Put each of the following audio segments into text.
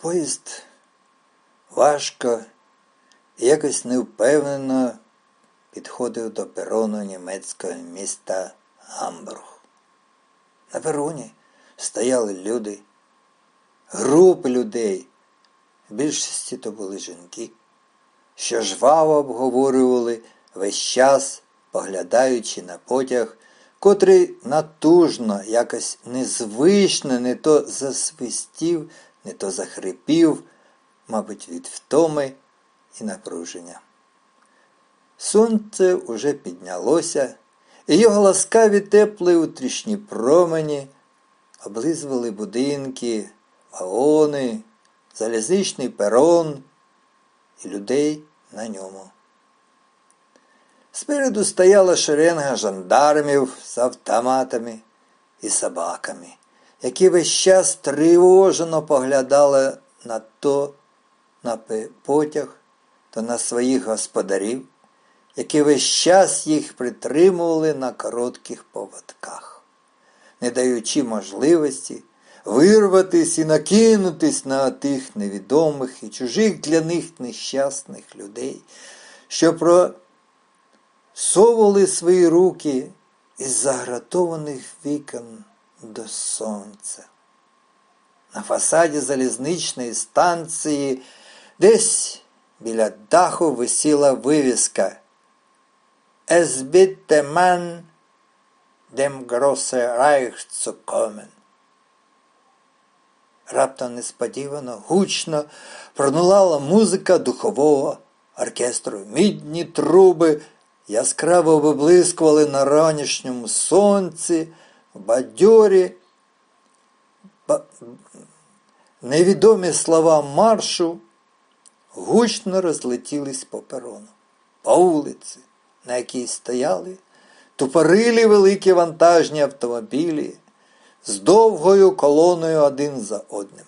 Поїзд важко якось невпевнено підходив до перону німецького міста Гамбург. На пероні стояли люди, групи людей, в більшості то були жінки, що жваво обговорювали весь час, поглядаючи на потяг, котрий натужно, якось незвично не то засвистів, не то захрипів, мабуть, від втоми і напруження. Сонце уже піднялося, і його ласкаві теплі утрішні промені облизували будинки, вагони, залізничний перон і людей на ньому. Спереду стояла шеренга жандармів з автоматами і собаками, які весь час тривожено поглядали на то на потяг, то на своїх господарів, які весь час їх притримували на коротких поводках, не даючи можливості вирватись і накинутись на тих невідомих і чужих для них нещасних людей, що просовували свої руки із загратованих вікон до сонця. На фасаді залізничної станції десь біля даху висіла вивіска Es bitte man dem große Reich. Раптом несподівано, гучно пронулала музика духового оркестру. Мідні труби яскраво виблискували на ранішньому сонці, бадьорі, невідомі слова маршу гучно розлетілись по перону, по вулиці, на якій стояли тупорилі великі вантажні автомобілі з довгою колоною один за одним.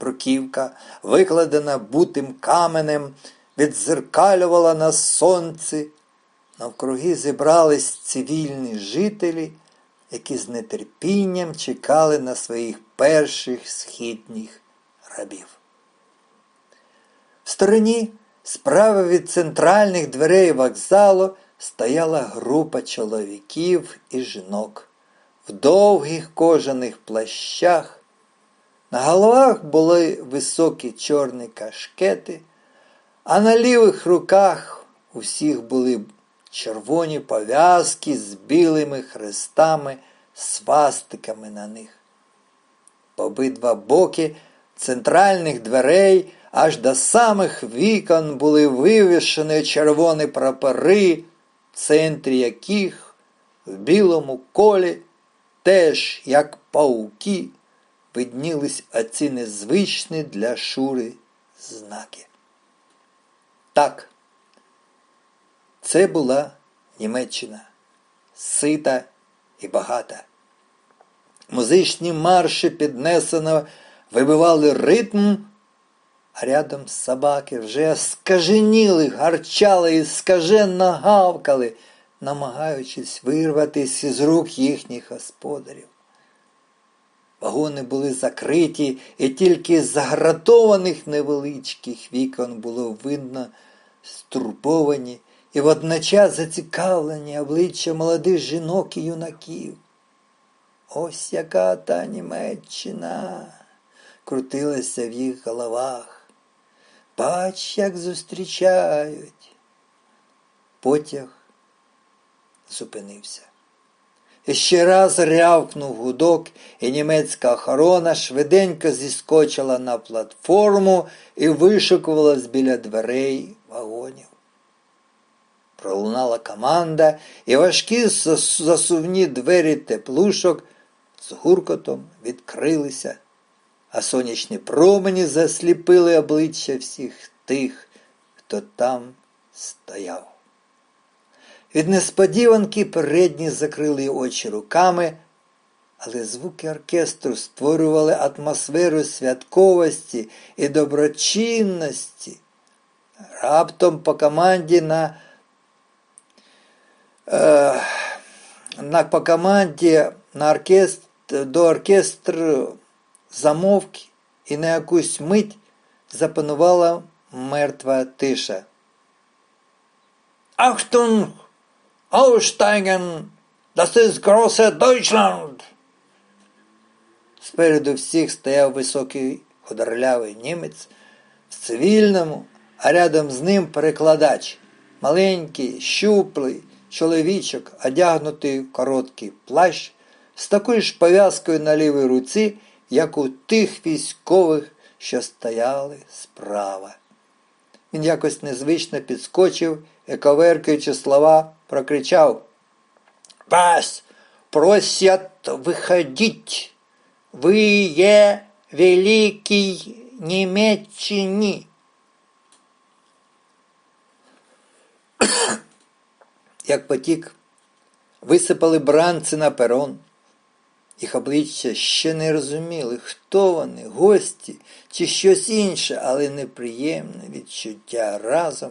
Бруківка, викладена бутим каменем, відзеркалювала на сонці. Навкруги зібрались цивільні жителі, які з нетерпінням чекали на своїх перших східніх рабів. В стороні, справа від центральних дверей вокзалу, стояла група чоловіків і жінок в довгих кожаних плащах. На головах були високі чорні кашкети, а на лівих руках у всіх були червоні пов'язки з білими хрестами, свастиками на них. По обидва боки центральних дверей аж до самих вікон були вивішені червоні прапори, в центрі яких в білому колі теж, як пауки, виднілись оці незвичні для Шури знаки. Так, це була Німеччина, сита і багата. Музичні марші піднесено вибивали ритм, а рядом собаки вже скаженіли, гарчали і скаженно гавкали намагаючись вирватися з рук їхніх господарів. Вагони були закриті, і тільки з загратованих невеличких вікон було видно стурбовані і водночас зацікавлені обличчя молодих жінок і юнаків. Ось яка та Німеччина крутилася в їх головах. Бач, як зустрічають. Потяг зупинився. І ще раз рявкнув гудок, і німецька охорона швиденько зіскочила на платформу і вишикувалась біля дверей вагонів. Пролунала команда, і важкі засувні двері теплушок з гуркотом відкрилися, а сонячні промені засліпили обличчя всіх тих, хто там стояв. Від несподіванки передні закрили очі руками, але звуки оркестру створювали атмосферу святковості і доброчинності. Раптом по команді на е, на по команді на оркестр, до оркестру замовки і на якусь мить запанувала мертва тиша. Achtung! Aussteigen! Das ist große Deutschland! Спереду всіх стояв високий худорлявий німець в цивільному, а рядом з ним перекладач, маленький, щуплий чоловічок, одягнутий в короткий плащ, з такою ж пов'язкою на лівій руці, як у тих військових, що стояли справа. Він якось незвично підскочив і, коверкаючи слова, прокричав Вас просять виходіть! Ви є великій Німеччині. Як потік, висипали бранці на перон. Їх обличчя ще не розуміли, хто вони, гості чи щось інше, але неприємне відчуття разом.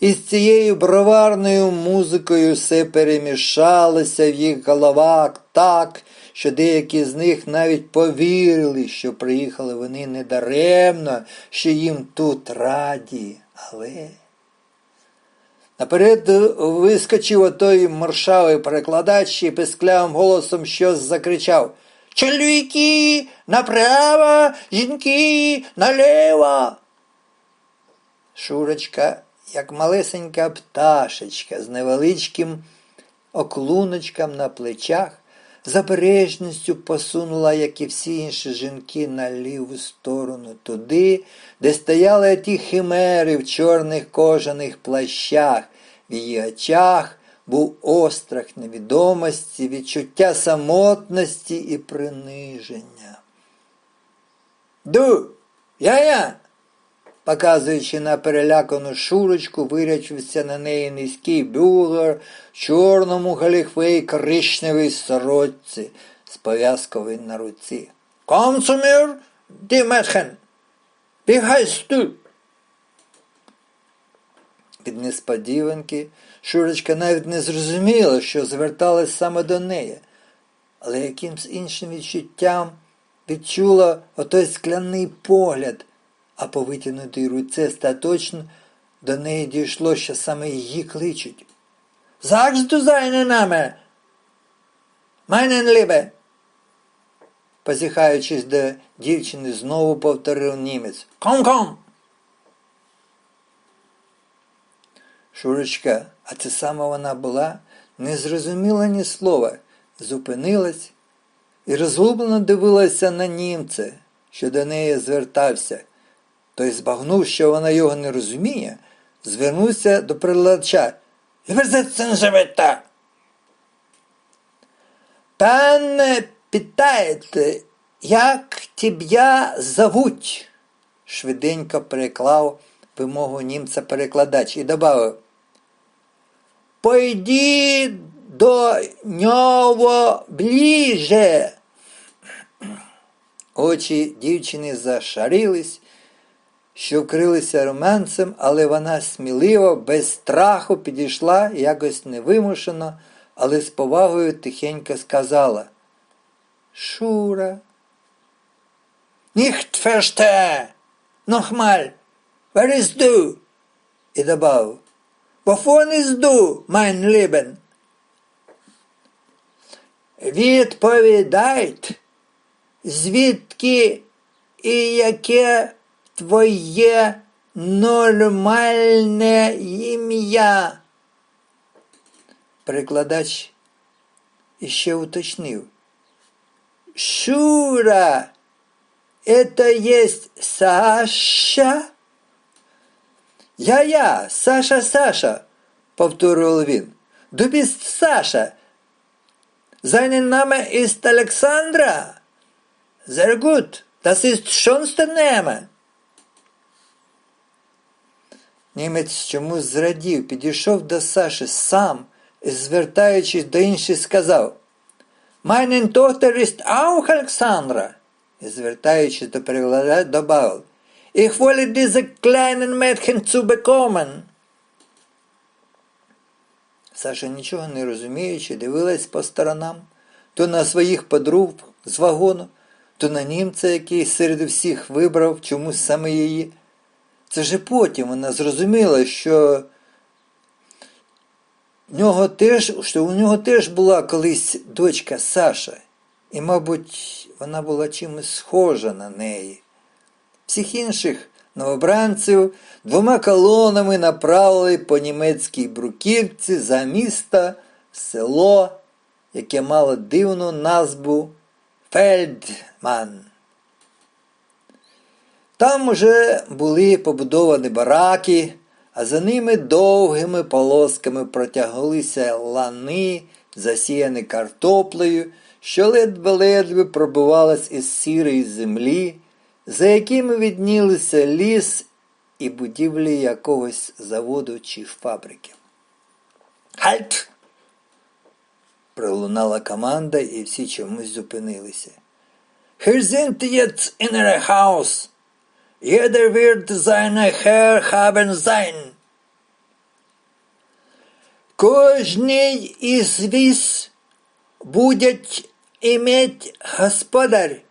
І з цією броварною музикою все перемішалося в їх головах так, що деякі з них навіть повірили, що приїхали вони недаремно, що їм тут раді. Але наперед вискочив отой маршавий перекладач і писклявим голосом щось закричав Чоловіки направо, жінки наліво. Шурочка, як малесенька пташечка з невеличким оклуночком на плечах, з обережністю посунула, як і всі інші жінки, на ліву сторону, туди, де стояли ті химери в чорних кожаних плащах, в її очах був острах невідомості, відчуття самотності і приниження. Ду, я-я! Показуючи на перелякану шурочку, вирячився на неї низький бюлгер в чорному галіхвей коричневій сорочці з пов'язковою на руці. Комсумір, ді метхен, бігайсту. Від несподіванки Шурочка навіть не зрозуміла, що зверталась саме до неї, але якимсь іншим відчуттям відчула отой скляний погляд а по витягнутій руці остаточно до неї дійшло, що саме її кличуть. Sagst du seinen Name? Meinen Liebe? Позіхаючись до дівчини, знову повторив німець. Ком-ком! Шурочка, а це саме вона була, не зрозуміла ні слова, зупинилась і розгублено дивилася на німця, що до неї звертався. Той збагнув, що вона його не розуміє, звернувся до приладача. живете. Пане питаєте, як тебе зовуть? швиденько переклав вимогу німця перекладач і додав. Пойди до нього ближе. Очі дівчини зашарились що вкрилися румянцем, але вона сміливо, без страху підійшла якось невимушено, але з повагою тихенько сказала Шура. Nicht verstehe! Nochmal! Where is du? І добавив Wovon ist du, mein Leben? Відповідайте, звідки і яке твоє нормальне ім'я. Перекладач іще уточнив. Шура, это есть Саша? Я-я, Саша, Саша, повторював він. Bist Саша. Seinen Name ist Alexandra. Sehr gut, das ist. Німець чомусь зрадів, підійшов до Саші сам і, звертаючись до інших, сказав Meine Tochter ist auch Alexandra. І, звертаючись до перекладача, добавив Ich wollte diese kleinen Mädchen zu bekommen. Саша, нічого не розуміючи, дивилась по сторонам, то на своїх подруг з вагону, то на німця, який серед усіх вибрав чомусь саме її. Це вже потім вона зрозуміла, що в нього теж, що у нього теж була колись дочка Саша, і, мабуть, вона була чимось схожа на неї. Всіх інших новобранців двома колонами направили по німецькій бруківці за міста в село, яке мало дивну назву Фельдман. Там уже були побудовані бараки, а за ними довгими полосками протяглися лани, засіяні картоплею, що ледве-ледве пробивалась із сірої землі, за якими віднілися ліс і будівлі якогось заводу чи фабрики. Хальт! Пролунала команда, і всі чомусь зупинилися. Hier sind jetzt innere Haus. Jeder wird seine Herr. Кожний із віз будет иметь господарь.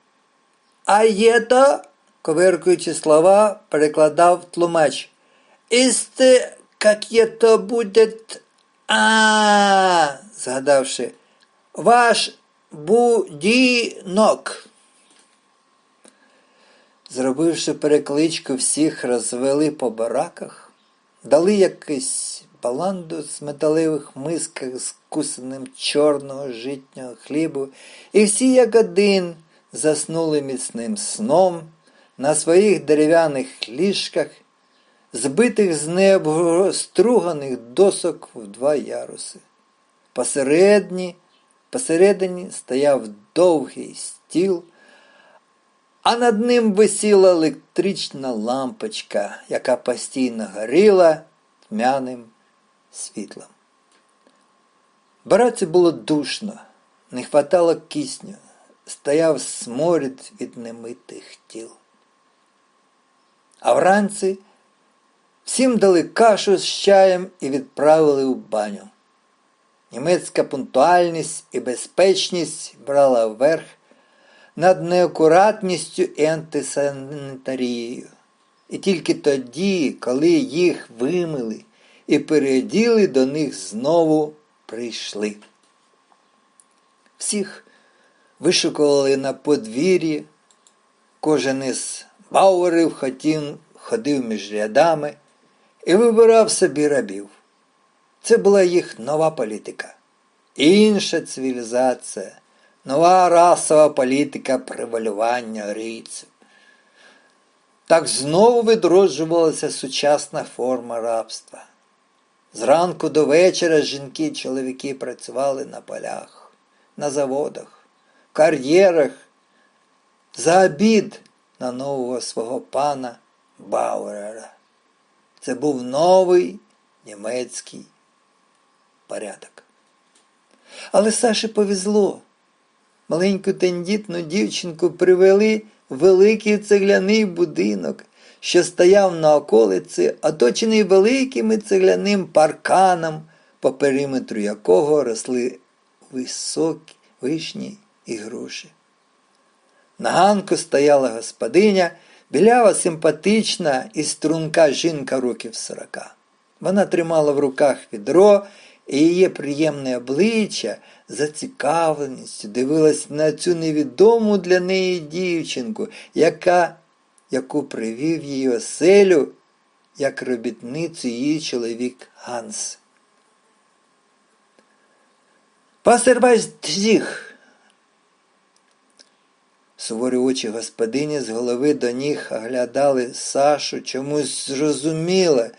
А єто, коверкуючи слова, перекладав тлумач. Істе, как єто будет, а, згадавши, ваш будінок. Зробивши перекличку, всіх розвели по бараках, дали якийсь баланду з металевих мисках з кусаним чорного житнього хлібу, і всі, як один, заснули міцним сном на своїх дерев'яних ліжках, збитих з необструганих досок в два яруси. Посередні, посередині стояв довгий стіл, а над ним висіла електрична лампочка, яка постійно горіла тьмяним світлом. Бараці було душно, не хватало кисню, стояв сморід від немитих тіл. А вранці всім дали кашу з чаєм і відправили у баню. Німецька пунктуальність і безпечність брала верх над неакуратністю і антисанітарією. І тільки тоді, коли їх вимили і переоділи, до них знову прийшли. Всіх вишукували на подвір'ї, кожен із бауерів хотів, ходив між рядами і вибирав собі рабів. Це була їх нова політика, інша цивілізація, нова расова політика привалювання арійців. Так знову відроджувалася сучасна форма рабства. Зранку до вечора жінки і чоловіки працювали на полях, на заводах, кар'єрах, за обід на нового свого пана Бауерера. Це був новий німецький порядок. Але Саші повезло. Маленьку тендітну дівчинку привели в великий цегляний будинок, що стояв на околиці, оточений великим цегляним парканом, по периметру якого росли високі вишні і груші. На ганку стояла господиня, білява симпатична і струнка жінка років сорока. Вона тримала в руках відро, і її приємне обличчя зацікавленістю дивилась на цю невідому для неї дівчинку, яка, яку привів її оселю, як робітницю її чоловік Ганс. Пастербайзіх! Суворі очі господині з голови до ніг оглядали Сашу, чомусь зрозуміла,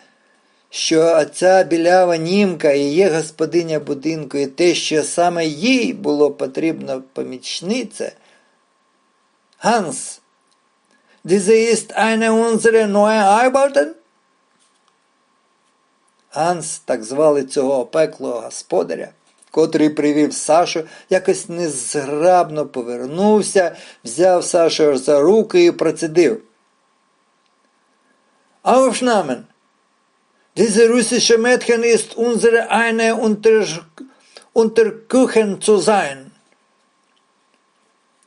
що оця білява німка і є господиня будинку, і те, що саме їй було потрібно помічниця. Ганс, ist eine unsere neue Arbeiten? Ганс, так звали цього опеклого господаря, котрий привів Сашу, якось незграбно повернувся, взяв Сашу за руки і процедив. Aufnahmen! Diese russische Mädchen ist unsere eine unter, Unterküchen zu sein.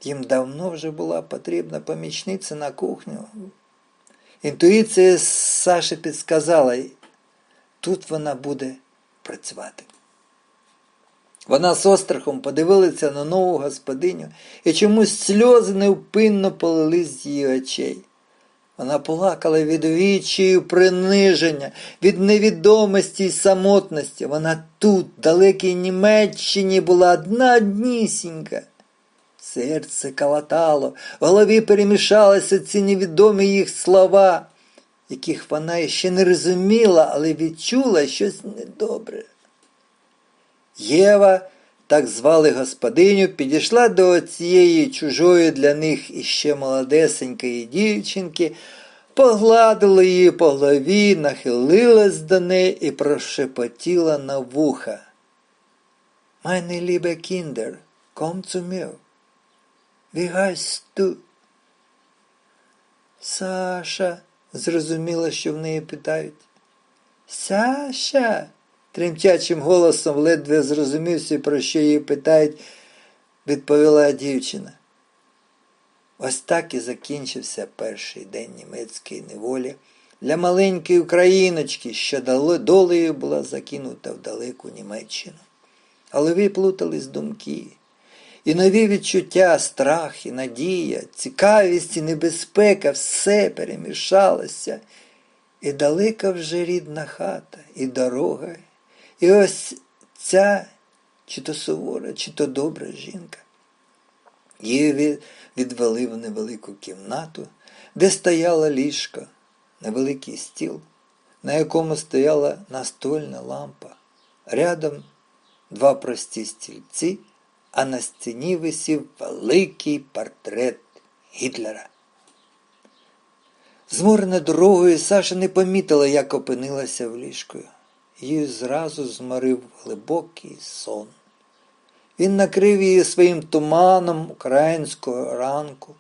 Їм давно вже була потрібна помічниця на кухню. Інтуїція Саші підсказала, тут вона буде працювати. Вона з острахом подивилася на нову господиню, і чомусь сльози невпинно полились з її очей. Вона плакала від відчаю приниження, від невідомості й самотності. Вона тут, в далекій Німеччині, була одна однісінька. Серце калатало, в голові перемішалися ці невідомі їх слова, яких вона ще не розуміла, але відчула щось недобре. Єва, так звали господиню, підійшла до цієї чужої для них іще молодесенької дівчинки, погладила її по голові, нахилилась до неї і прошепотіла на вуха. Meine liebe Kinder, komm zu mir. Wie? Саша, зрозуміла, що в неї питають. Саша, тремтячим голосом, ледве зрозумівся, про що її питають, відповіла дівчина. Ось так і закінчився перший день німецької неволі для маленької україночки, що долею була закинута в далеку Німеччину. Але виплутались думки. І нові відчуття, страх і надія, цікавість і небезпека все перемішалося. І далека вже рідна хата, і дорога, і ось ця чи то сувора, чи то добра жінка. Її відвели в невелику кімнату, де стояла ліжко, невеликий стіл, на якому стояла настольна лампа. Рядом два прості стільці, а на стіні висів великий портрет Гітлера. Зморена дорогою Саша не помітила, як опинилася в ліжкою. Її зразу зморив глибокий сон. Він накрив її своїм туманом українського ранку,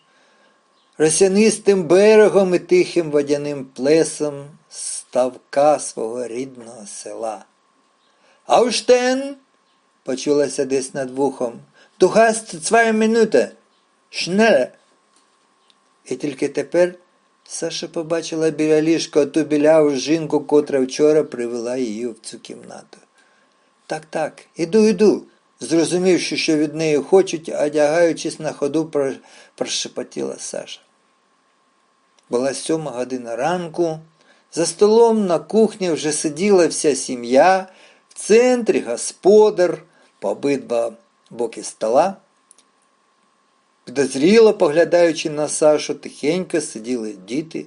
росянистим берегом і тихим водяним плесом ставка свого рідного села. Ауштен! почулася десь над вухом. Du hast zwei Minuten. Schnell! І тільки тепер Саша побачила біля ліжка ту біляву жінку, котра вчора привела її в цю кімнату. Так, так, іду, іду. Зрозумівши, що від неї хочуть, одягаючись на ходу, прошепотіла Саша. Була сьома година ранку. За столом на кухні вже сиділа вся сім'я, в центрі господар, по обидва боки стола. Підозріло поглядаючи на Сашу, тихенько сиділи діти,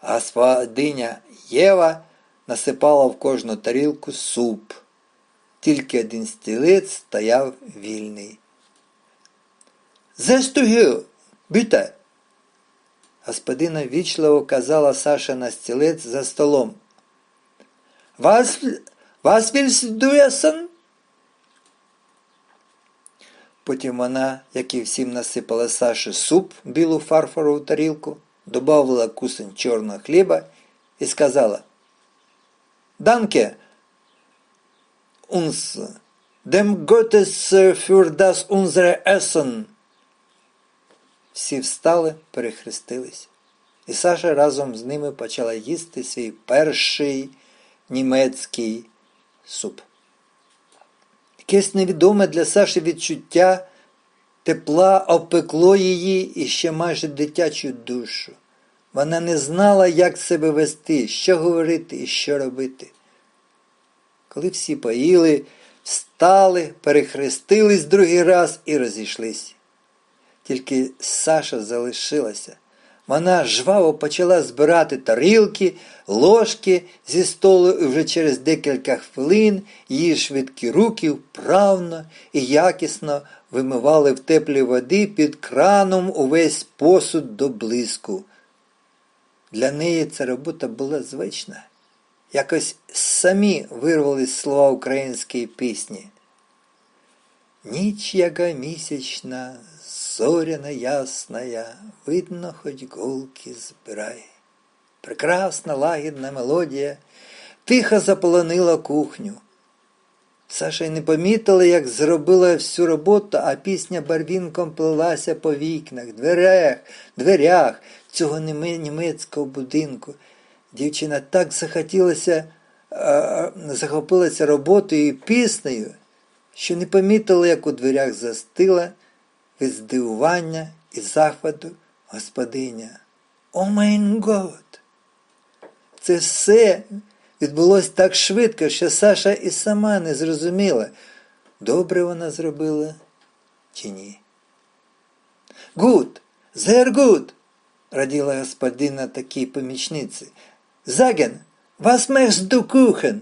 а господиня Єва насипала в кожну тарілку суп. Тільки один стілець стояв вільний. Застугю, біте. Господина вічливо казала Саша на стілець за столом. Вас, вас вільсдуєсен? Потім вона, як і всім насипала Саші суп, білу фарфорову тарілку, добавила кусень чорного хліба і сказала Данке, uns, dem Gottes für das unsere Essen. Всі встали, перехрестились, і Саша разом з ними почала їсти свій перший німецький суп. Якесь невідоме для Саші відчуття тепла обпекло її і ще майже дитячу душу. Вона не знала, як себе вести, що говорити і що робити. Коли всі поїли, встали, перехрестились другий раз і розійшлись. Тільки Саша залишилася. Вона жваво почала збирати тарілки, ложки зі столу і вже через декілька хвилин її швидкі руки вправно і якісно вимивали в теплій води під краном увесь посуд до блиску. Для неї ця робота була звична. Якось самі вирвались слова української пісні. Ніч яка місячна, зоряна ясная, видно, хоть голки збирай. Прекрасна лагідна мелодія тихо заполонила кухню. Саша й не помітила, як зробила всю роботу, а пісня барвінком плелася по вікнах, дверях, дверях цього німецького будинку. Дівчина так захотілася, захопилася роботою і піснею, що не помітила, як у дверях застила від здивування і захвату господиня. О майн год! Це все відбулося так швидко, що Саша і сама не зрозуміла, добре вона зробила чи ні. Гуд, gut, раділа господина такій помічниці. Заген, was machst du Kuchen?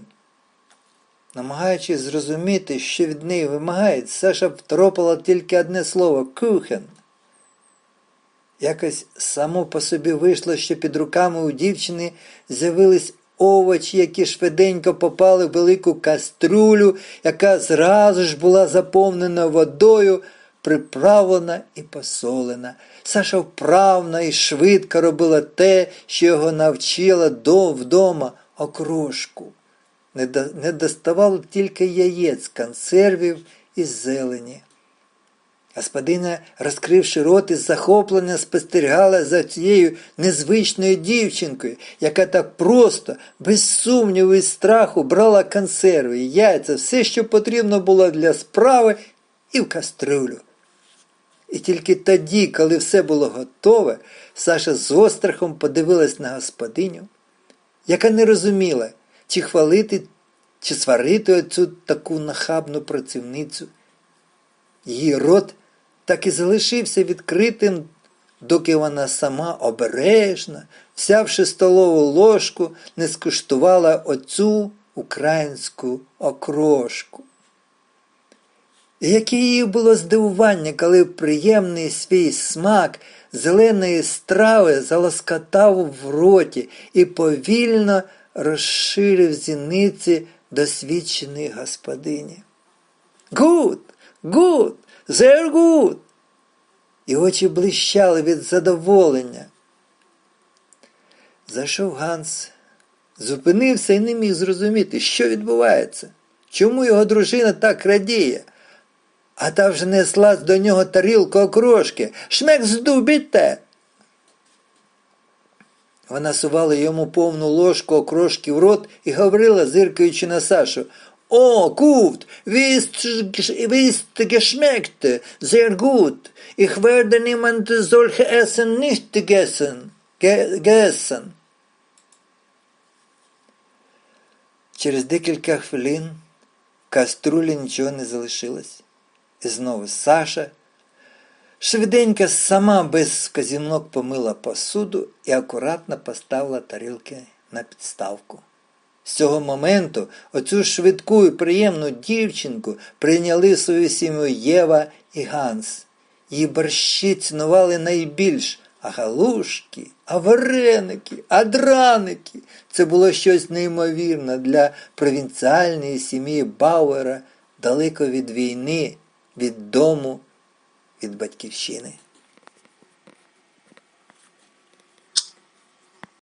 Намагаючись зрозуміти, що від неї вимагають, Саша втропала тільки одне слово кухен. Якось само по собі вийшло, що під руками у дівчини з'явились овочі, які швиденько попали в велику каструлю, яка зразу ж була заповнена водою, приправлена і посолена. Саша вправно і швидко робила те, що його навчила до вдома окрошку. Не, до, доставало тільки яєць, консервів і зелені. Господиня, розкривши рот із захоплення, спостерігала за цією незвичною дівчинкою, яка так просто, без сумніву і страху брала консерви, яйця, все, що потрібно було для справи, і в кастрюлю. І тільки тоді, коли все було готове, Саша з острахом подивилась на господиню, яка не розуміла, чи хвалити, чи сварити оцю таку нахабну працівницю. Її рот так і залишився відкритим, доки вона сама обережно, взявши столову ложку, не скуштувала оцю українську окрошку. Яке її було здивування, коли приємний свій смак зеленої страви залоскотав в роті і повільно розширив зіниці досвідченої господині. Гуд, гуд, sehr good. І очі блищали від задоволення. Зайшов Ганс, зупинився і не міг зрозуміти, що відбувається, чому його дружина так радіє. А та вже неслась до нього тарілку окрошки. Шмек здубіте. Вона сувала йому повну ложку окрошки в рот і говорила, зиркаючи на Сашу. О, wie ist geschmeckt, sehr gut. Ich werde niemand solche Essen nicht gegessen. Ge gegessen. Через декілька хвилин в каструлі нічого не залишилось. І знову Саша швиденько сама без вказівнок помила посуду і акуратно поставила тарілки на підставку. З цього моменту оцю швидку і приємну дівчинку прийняли свою сім'ю Єва і Ганс. Її борщі цінували найбільш, а галушки, а вареники, а драники. Це було щось неймовірне для провінціальної сім'ї Бауера далеко від війни, від дому, від батьківщини.